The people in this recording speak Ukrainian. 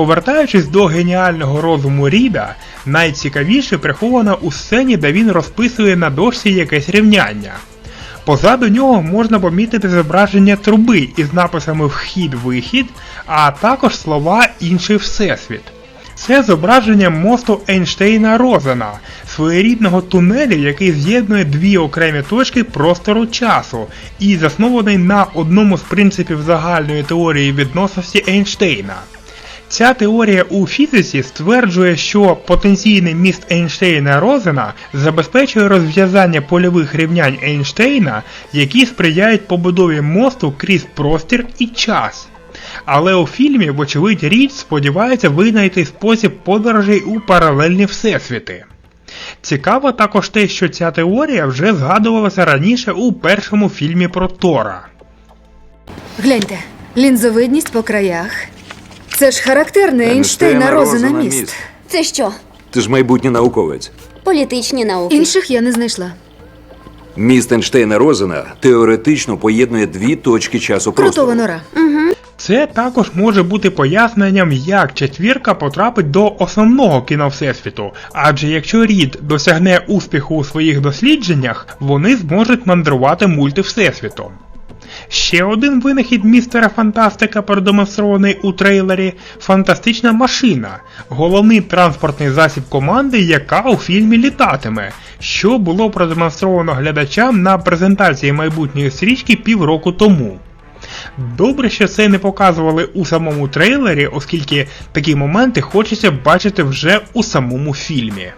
Повертаючись до геніального розуму Ріда, найцікавіше приховано у сцені, де він розписує на дошці якесь рівняння. Позаду нього можна помітити зображення труби із написами Вхід-вихід, а також слова Інший Всесвіт. Це зображення мосту Ейнштейна Розена, своєрідного тунелю, який з'єднує дві окремі точки простору часу, і заснований на одному з принципів загальної теорії відносності Ейнштейна. Ця теорія у фізиці стверджує, що потенційний міст Ейнштейна Розена забезпечує розв'язання польових рівнянь Ейнштейна, які сприяють побудові мосту крізь простір і час. Але у фільмі, вочевидь, річ сподівається винайти спосіб подорожей у паралельні всесвіти. Цікаво також те, що ця теорія вже згадувалася раніше у першому фільмі про Тора. Гляньте, лінзовидність по краях. Це ж характерний Ейнштейна Розена міст. Це що? Ти ж майбутній науковець. Політичні науки. Інших я не знайшла. Міст Ейнштейна Розена теоретично поєднує дві точки часу Крутова простору. нора. Це також може бути поясненням, як четвірка потрапить до основного кіно Всесвіту, адже якщо Рід досягне успіху у своїх дослідженнях, вони зможуть мандрувати мультивсесвітом. Ще один винахід містера Фантастика, продемонстрований у трейлері фантастична машина, головний транспортний засіб команди, яка у фільмі літатиме, що було продемонстровано глядачам на презентації майбутньої стрічки півроку тому. Добре, що це не показували у самому трейлері, оскільки такі моменти хочеться бачити вже у самому фільмі.